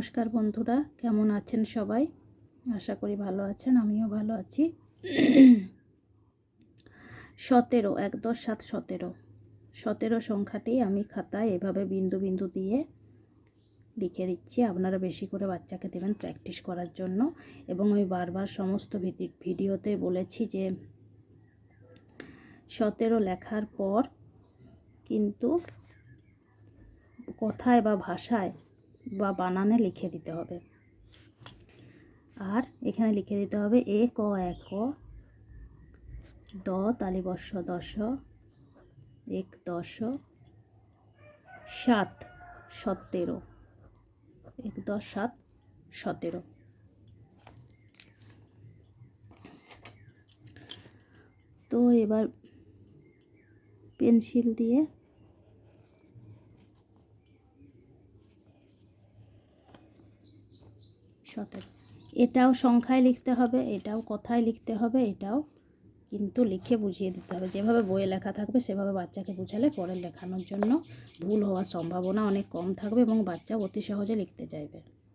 নমস্কার বন্ধুরা, কেমন আছেন সবাই? আশা করি ভালো আছেন, আমিও ভালো আছি। সতেরো, এক দশ সাত সতেরো। সতেরো সংখ্যাটি আমি খাতায় এভাবে বিন্দু বিন্দু দিয়ে লিখে দিচ্ছি। আপনারা বেশি করে বাচ্চাকে দেবেন প্র্যাকটিস করার জন্য। এবং আমি বারবার সমস্ত ভিডি- ভিডিওতে বলেছি যে সতেরো লেখার পর কিন্তু কথায় বা ভাষায় বা বানানে লিখে দিতে হবে। আর এখানে লিখে দিতে হবে এ, ক এক ক, দ, তালিবর্ষ, দশ, এক, দশ, সাত, সতেরো, এক, দশ, সাত, সতেরো। তো এবার পেন্সিল দিয়ে সতেরো এটাও সংখ্যায় লিখতে হবে, এটাও কথায় লিখতে হবে, এটাও কিন্তু লিখে বুঝিয়ে দিতে হবে। যেভাবে বইয়ে লেখা থাকবে, সেভাবে বাচ্চাকে বুঝালে পরে লেখানোর জন্য ভুল হওয়ার সম্ভাবনা অনেক কম থাকবে এবং বাচ্চা অতি সহজে লিখতে চাইবে।